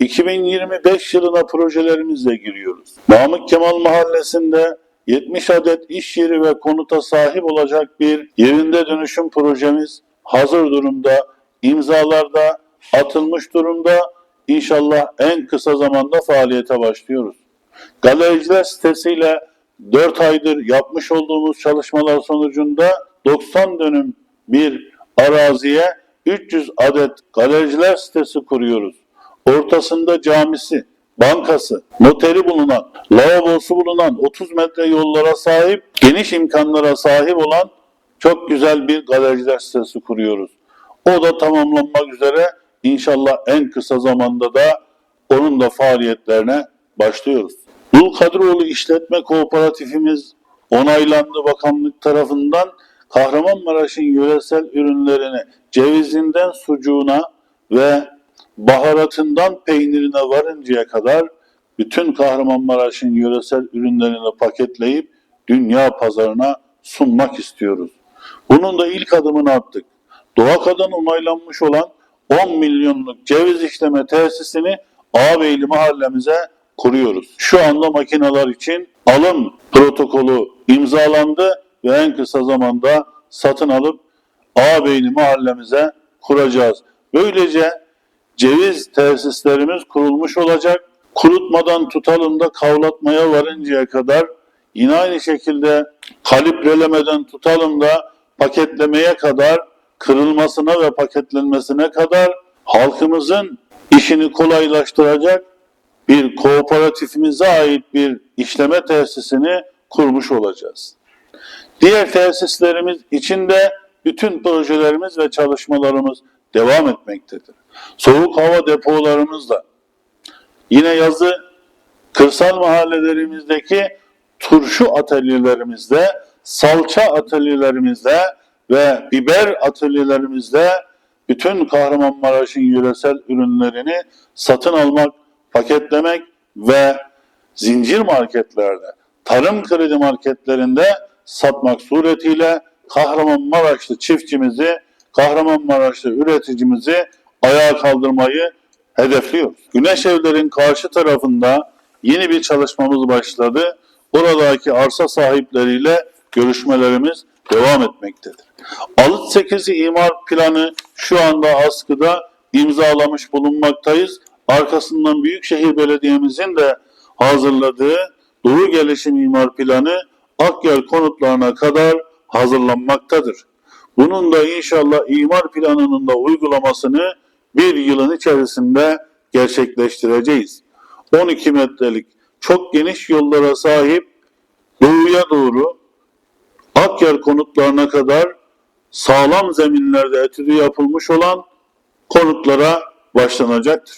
2025 yılına projelerimizle giriyoruz. Namık Kemal Mahallesi'nde 70 adet iş yeri ve konuta sahip olacak bir yerinde dönüşüm projemiz hazır durumda, imzalarda atılmış durumda. İnşallah en kısa zamanda faaliyete başlıyoruz. Galericiler sitesiyle 4 aydır yapmış olduğumuz çalışmalar sonucunda 90 dönüm bir araziye 300 adet galericiler sitesi kuruyoruz. Ortasında camisi, bankası, noteri bulunan, lavabosu bulunan 30 metre yollara sahip, geniş imkanlara sahip olan çok güzel bir galericiler sitesi kuruyoruz. O da tamamlanmak üzere inşallah en kısa zamanda da onun da faaliyetlerine başlıyoruz. Dulkadiroğlu İşletme Kooperatifimiz onaylandı bakanlık tarafından Kahramanmaraş'ın yöresel ürünlerini cevizinden sucuğuna ve baharatından peynirine varıncaya kadar bütün Kahramanmaraş'ın yöresel ürünlerini paketleyip dünya pazarına sunmak istiyoruz. Bunun da ilk adımını attık. Doğaka'dan onaylanmış olan 10 milyonluk ceviz işleme tesisini Ağabeyli mahallemize kuruyoruz. Şu anda makineler için alım protokolü imzalandı ve en kısa zamanda satın alıp Ağabeyli mahallemize kuracağız. Böylece ceviz tesislerimiz kurulmuş olacak. Kurutmadan tutalım da kavlatmaya varıncaya kadar yine aynı şekilde kalibrelemeden tutalım da paketlemeye kadar kırılmasına ve paketlenmesine kadar halkımızın işini kolaylaştıracak bir kooperatifimize ait bir işleme tesisini kurmuş olacağız. Diğer tesislerimiz içinde bütün projelerimiz ve çalışmalarımız devam etmektedir. Soğuk hava depolarımızda yine yazı kırsal mahallelerimizdeki turşu atölyelerimizde, salça atölyelerimizde ve biber atölyelerimizde bütün Kahramanmaraş'ın yöresel ürünlerini satın almak, paketlemek ve zincir marketlerde, tarım kredi marketlerinde satmak suretiyle Kahramanmaraşlı çiftçimizi, Kahramanmaraşlı üreticimizi ayağa kaldırmayı hedefliyoruz. Güneş evlerin karşı tarafında yeni bir çalışmamız başladı. Oradaki arsa sahipleriyle görüşmelerimiz devam etmektedir. Alıt 8 imar planı şu anda askıda imzalamış bulunmaktayız. Arkasından Büyükşehir Belediye'mizin de hazırladığı Doğu Gelişim İmar Planı Akyel konutlarına kadar hazırlanmaktadır. Bunun da inşallah imar planının da uygulamasını bir yılın içerisinde gerçekleştireceğiz. 12 metrelik çok geniş yollara sahip doğuya doğru Akyel konutlarına kadar sağlam zeminlerde etüdü yapılmış olan konutlara başlanacaktır.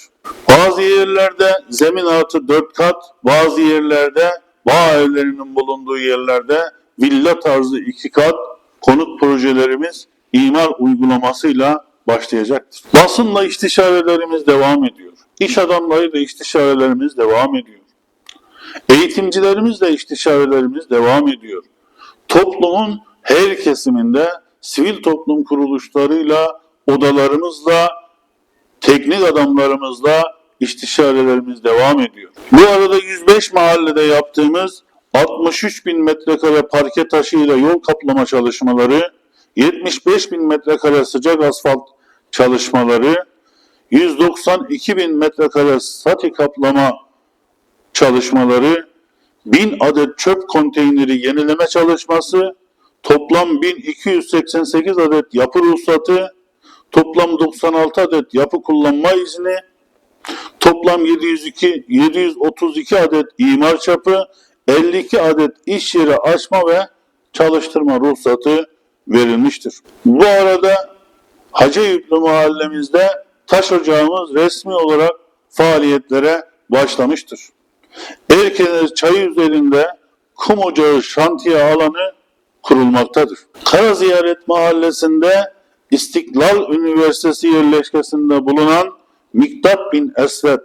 Bazı yerlerde zemin artı 4 kat, bazı yerlerde bağ evlerinin bulunduğu yerlerde villa tarzı 2 kat konut projelerimiz imar uygulamasıyla başlayacaktır. Basınla istişarelerimiz devam ediyor. İş adamlarıyla istişarelerimiz devam ediyor. Eğitimcilerimizle istişarelerimiz devam ediyor. Toplumun her kesiminde sivil toplum kuruluşlarıyla, odalarımızla, teknik adamlarımızla istişarelerimiz devam ediyor. Bu arada 105 mahallede yaptığımız 63 bin metrekare parke taşıyla yol kaplama çalışmaları, 75 bin metrekare sıcak asfalt çalışmaları, 192 bin metrekare sati kaplama çalışmaları, 1000 adet çöp konteyneri yenileme çalışması, toplam 1288 adet yapı ruhsatı, toplam 96 adet yapı kullanma izni, toplam 702 732 adet imar çapı, 52 adet iş yeri açma ve çalıştırma ruhsatı verilmiştir. Bu arada Hacıyüklü mahallemizde taş ocağımız resmi olarak faaliyetlere başlamıştır. Erkener çayı üzerinde kum ocağı şantiye alanı kurulmaktadır. Kara Ziyaret Mahallesi'nde İstiklal Üniversitesi yerleşkesinde bulunan Miktat bin Esved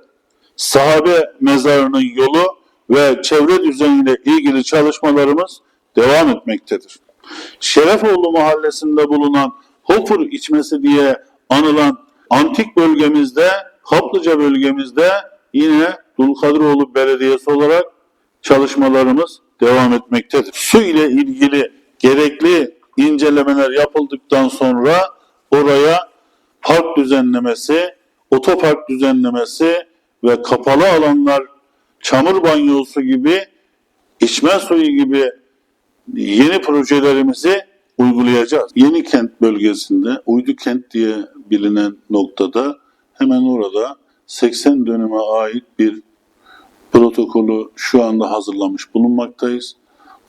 sahabe mezarının yolu ve çevre düzeniyle ilgili çalışmalarımız devam etmektedir. Şerefoğlu mahallesinde bulunan Hofur içmesi diye anılan antik bölgemizde Kaplıca bölgemizde yine Dulkadiroğlu Belediyesi olarak çalışmalarımız devam etmektedir. Su ile ilgili gerekli incelemeler yapıldıktan sonra oraya park düzenlemesi, otopark düzenlemesi ve kapalı alanlar, çamur banyosu gibi, içme suyu gibi yeni projelerimizi uygulayacağız. Yeni kent bölgesinde, Uydu Kent diye bilinen noktada hemen orada 80 dönüme ait bir protokolü şu anda hazırlamış bulunmaktayız.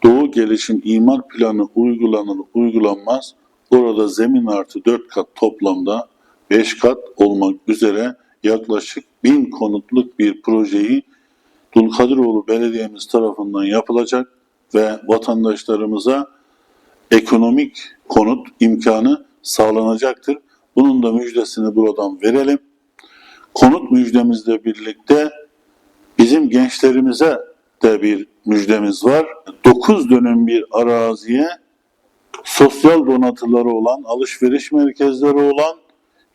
Doğu Gelişim İmar Planı uygulanır uygulanmaz. Orada zemin artı 4 kat toplamda 5 kat olmak üzere yaklaşık 1000 konutluk bir projeyi Dulkadiroğlu Belediye'miz tarafından yapılacak ve vatandaşlarımıza ekonomik konut imkanı sağlanacaktır. Bunun da müjdesini buradan verelim. Konut müjdemizle birlikte bizim gençlerimize de bir müjdemiz var. 9 dönüm bir araziye sosyal donatıları olan, alışveriş merkezleri olan,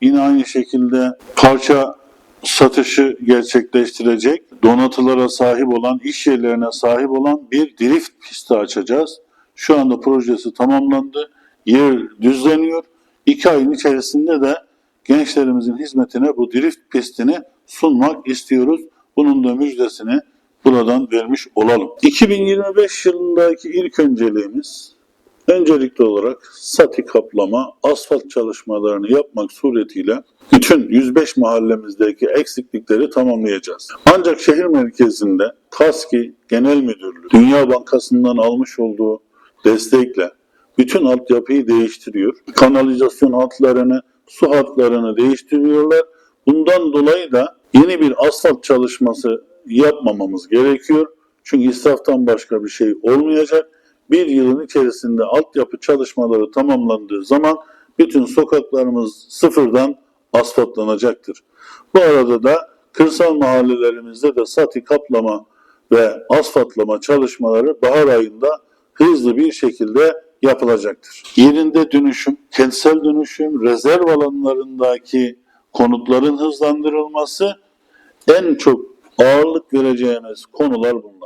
yine aynı şekilde parça satışı gerçekleştirecek, donatılara sahip olan, iş yerlerine sahip olan bir drift pisti açacağız. Şu anda projesi tamamlandı. Yer düzleniyor. İki ayın içerisinde de gençlerimizin hizmetine bu drift pistini sunmak istiyoruz. Bunun da müjdesini buradan vermiş olalım. 2025 yılındaki ilk önceliğimiz öncelikli olarak sati kaplama, asfalt çalışmalarını yapmak suretiyle bütün 105 mahallemizdeki eksiklikleri tamamlayacağız. Ancak şehir merkezinde KASKİ Genel Müdürlüğü Dünya Bankası'ndan almış olduğu destekle bütün altyapıyı değiştiriyor. Kanalizasyon hatlarını, su hatlarını değiştiriyorlar. Bundan dolayı da yeni bir asfalt çalışması yapmamamız gerekiyor. Çünkü israftan başka bir şey olmayacak. Bir yılın içerisinde altyapı çalışmaları tamamlandığı zaman bütün sokaklarımız sıfırdan asfaltlanacaktır. Bu arada da kırsal mahallelerimizde de sati kaplama ve asfaltlama çalışmaları bahar ayında hızlı bir şekilde yapılacaktır. Yerinde dönüşüm, kentsel dönüşüm, rezerv alanlarındaki konutların hızlandırılması en çok ağırlık vereceğimiz konular bunlar.